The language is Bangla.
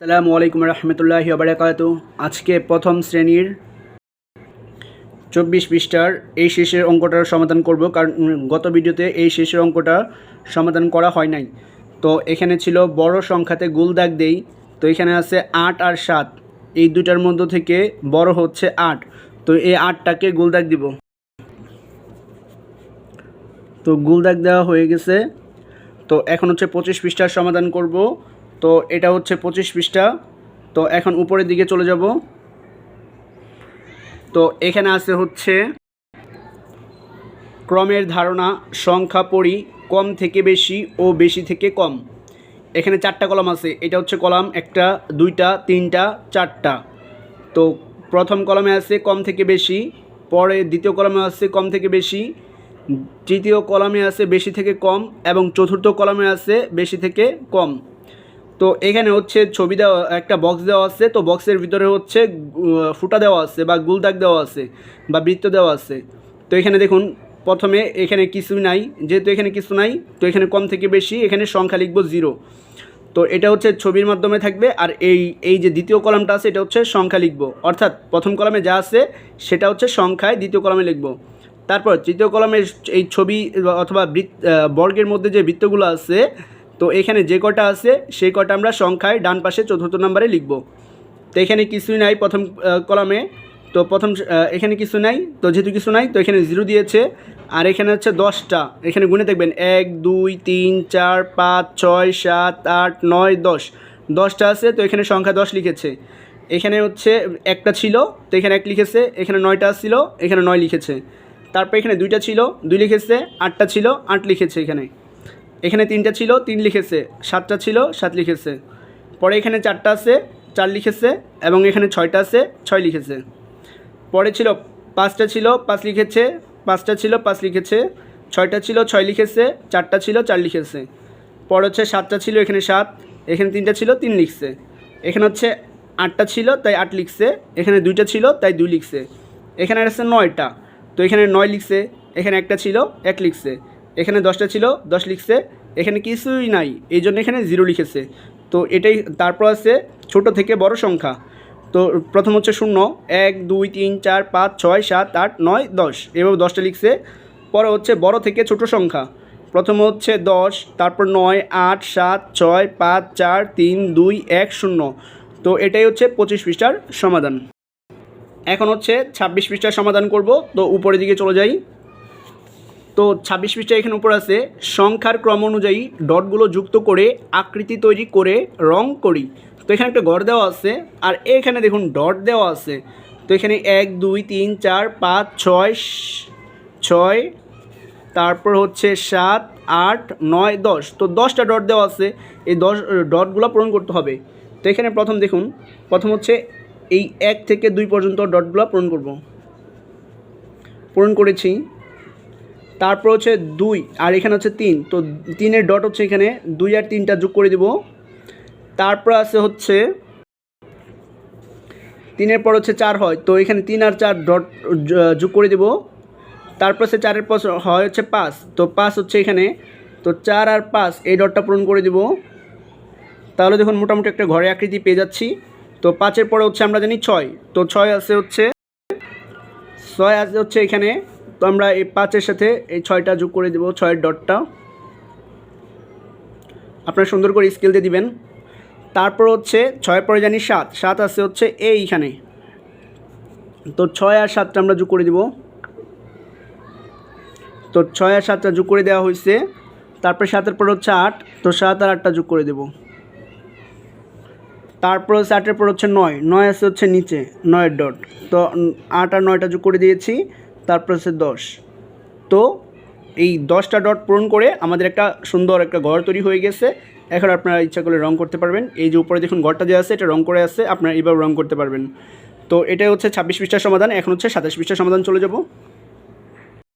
আসসালামু আলাইকুম রহমতুল্লাহি বারাকাত আজকে প্রথম শ্রেণির চব্বিশ পৃষ্ঠার এই শেষের অঙ্কটার সমাধান করব, কারণ গত ভিডিওতে এই শেষের অঙ্কটা সমাধান করা হয় নাই। তো এখানে ছিল বড় সংখ্যাতে গুল দাগ দেই, তো এখানে আছে আট আর সাত। এই দুটার মধ্য থেকে বড় হচ্ছে আট। তো এই আটটাকে গুল দাগ দিব। তো গুল দাগ দেওয়া হয়ে গেছে। তো এখন হচ্ছে পঁচিশ পৃষ্ঠার সমাধান করব। তো এটা হচ্ছে পঁচিশ পৃষ্ঠা। তো এখন উপরের দিকে চলে যাব। তো এখানে আছে হচ্ছে, ক্রমের ধারণা সংখ্যা পড়ি কম থেকে বেশি ও বেশি থেকে কম। এখানে চারটা কলাম আছে, এটা হচ্ছে কলাম একটা, দুইটা, তিনটা, চারটা। তো প্রথম কলামে আছে কম থেকে বেশি, পরে দ্বিতীয় কলামে আছে কম থেকে বেশি, তৃতীয় কলামে আছে বেশি থেকে কম, এবং চতুর্থ কলামে আছে বেশি থেকে কম। তো এখানে হচ্ছে ছবি দেওয়া, একটা বক্স দেওয়া আছে, তো বক্সের ভিতরে হচ্ছে ফুটা দেওয়া আছে বা গুলদাগ দেওয়া আছে বা বৃত্ত দেওয়া আছে। তো এখানে দেখুন, প্রথমে এখানে কিছু নাই, যেহেতু এখানে কিছু নাই, তো এখানে কম থেকে বেশি এখানে সংখ্যা লিখব জিরো তো এটা হচ্ছে ছবির মাধ্যমে থাকবে, আর এই এই যে দ্বিতীয় কলামটা আছে, এটা হচ্ছে সংখ্যা লিখব। অর্থাৎ প্রথম কলামে যা আছে, সেটা হচ্ছে সংখ্যায় দ্বিতীয় কলামে লিখব। তারপর তৃতীয় কলামের এই ছবি অথবা বৃত্ত বর্গের মধ্যে যে বৃত্তগুলো আছে তো এখানে যে কটা আছে, সেই কটা আমরা সংখ্যায় ডান পাশে চতুর্থ নম্বরে লিখব। তো এখানে কিছুই নাই প্রথম কলামে। তো প্রথম এখানে কিছু নাই, তো যেহেতু কিছু নাই, তো এখানে জিরো দিয়েছে। আর এখানে হচ্ছে দশটা, এখানে গুনে দেখবেন, এক, দুই, তিন, চার, পাঁচ, ছয়, সাত, আট, নয়, দশ। দশটা আছে, তো এখানে সংখ্যা দশ লিখেছে। এখানে হচ্ছে একটা ছিল, তো এখানে এক লিখেছে, এখানে নয়টা ছিল, এখানে নয় লিখেছে। তারপর এখানে দুইটা ছিল, দুই লিখেছে, আটটা ছিল, আট লিখেছে এখানে। এখানে তিনটা ছিল, তিন লিখেছে। সাতটা ছিল, সাত লিখেছে। পরে এখানে চারটা আছে, চার লিখেছে এবং এখানে ছয়টা আছে, ছয় লিখেছে। পরে ছিল, পাঁচটা ছিল, পাঁচ লিখেছে, পাঁচটা ছিল, পাঁচ লিখেছে। ছয়টা ছিল, ছয় লিখেছে, চারটা ছিল, চার লিখেছে। পরে হচ্ছে সাতটা ছিল, এখানে সাত। এখানে তিনটা ছিল, তিন লিখছে। এখানে হচ্ছে আটটা ছিল, তাই আট লিখছে। এখানে দুইটা ছিল, তাই দুই লিখছে। এখানে আছে নয়টা। তো এখানে নয় লিখছে, এখানে একটা ছিল, এক লিখছে। এখানে দশটা ছিল, দশ লিখছে। এখানে কিছুই নাই, এই জন্য এখানে জিরো লিখেছে। তো এটাই, তারপর আছে ছোট থেকে বড় সংখ্যা। তো প্রথম হচ্ছে শূন্য, এক, দুই, তিন, চার, পাঁচ, ছয়, সাত, আট, নয়, দশ। এভাবে দশটা লিখছে। পরে হচ্ছে বড় থেকে ছোট সংখ্যা। প্রথম হচ্ছে দশ, তারপর নয়, আট, সাত, ছয়, পাঁচ, চার, তিন, দুই, এক, শূন্য। তো এটাই হচ্ছে পঁচিশ পৃষ্ঠার সমাধান। এখন হচ্ছে ছাব্বিশ পৃষ্ঠার সমাধান করব। তো উপরের দিকে চলে যাই। তো ছাব্বিশ পৃষ্ঠা এখানে উপর আছে, সংখ্যার ক্রম অনুযায়ী ডটগুলো যুক্ত করে আকৃতি তৈরি করে রং করি। তো এখানে একটা ঘর দেওয়া আছে, আর এখানে দেখুন ডট দেওয়া আছে। তো এখানে এক, দুই, তিন, চার, পাঁচ, ছয় ছয়, তারপর হচ্ছে সাত, আট, নয়, দশ। তো দশটা ডট দেওয়া আছে, এই দশ ডটগুলো পূরণ করতে হবে। তো এখানে প্রথম দেখুন, প্রথম হচ্ছে এই এক থেকে দুই পর্যন্ত ডটগুলো পূরণ করব। পূরণ করেছি। তারপর হচ্ছে দুই, আর এখানে হচ্ছে তিন। তো তিনের ডট হচ্ছে এখানে, দুই আর তিনটা যোগ করে দিব। তারপর আছে হচ্ছে, তিনের পর হচ্ছে চার হয়। তো এখানে তিন আর চার ডট যোগ করে দিব। তারপর হচ্ছে চারের পর হয় হচ্ছে পাঁচ। তো পাঁচ হচ্ছে এখানে। তো চার আর পাঁচ, এই ডটটা পূরণ করে দিব। তাহলে দেখুন মোটামুটি একটা ঘরে আকৃতি পেয়ে যাচ্ছি। তো পাঁচের পরে হচ্ছে আমরা জানি ছয়। তো ছয় আছে হচ্ছে, ছয় আছে হচ্ছে এখানে। তো আমরা এই পাঁচের সাথে এই ছয়টা যোগ করে দেবো, ছয়ের ডটটা। আপনারা সুন্দর করে স্কেল দিয়ে দিবেন। তারপর হচ্ছে ছয়ের পরে জানি সাত সাত আছে হচ্ছে এইখানে। তো ছয় আর সাতটা আমরা যোগ করে দিব। তো ছয় আর সাতটা যোগ করে দেওয়া হয়েছে। তারপরে সাতের পর হচ্ছে আট, তো সাত আর আটটা যোগ করে দেব। তারপর হচ্ছে আটের পর হচ্ছে নয় নয় আছে হচ্ছে নিচে, নয়ের ডট। তো আট আর নয়টা যোগ করে দিয়েছি। তারপর হচ্ছে দশ। তো এই দশটা ডট পূরণ করে আমাদের একটা সুন্দর একটা ঘর তৈরি হয়ে গেছে। এখন আপনারা ইচ্ছা করলে রং করতে পারবেন। এই যে উপরে দেখুন ঘরটা যে আছে, এটা রং করে আছে, আপনারা এইভাবে রং করতে পারবেন। তো এটাই হচ্ছে ছাব্বিশ পৃষ্ঠার সমাধান, এখন হচ্ছে সাতাশ পৃষ্ঠার সমাধান চলে যাব।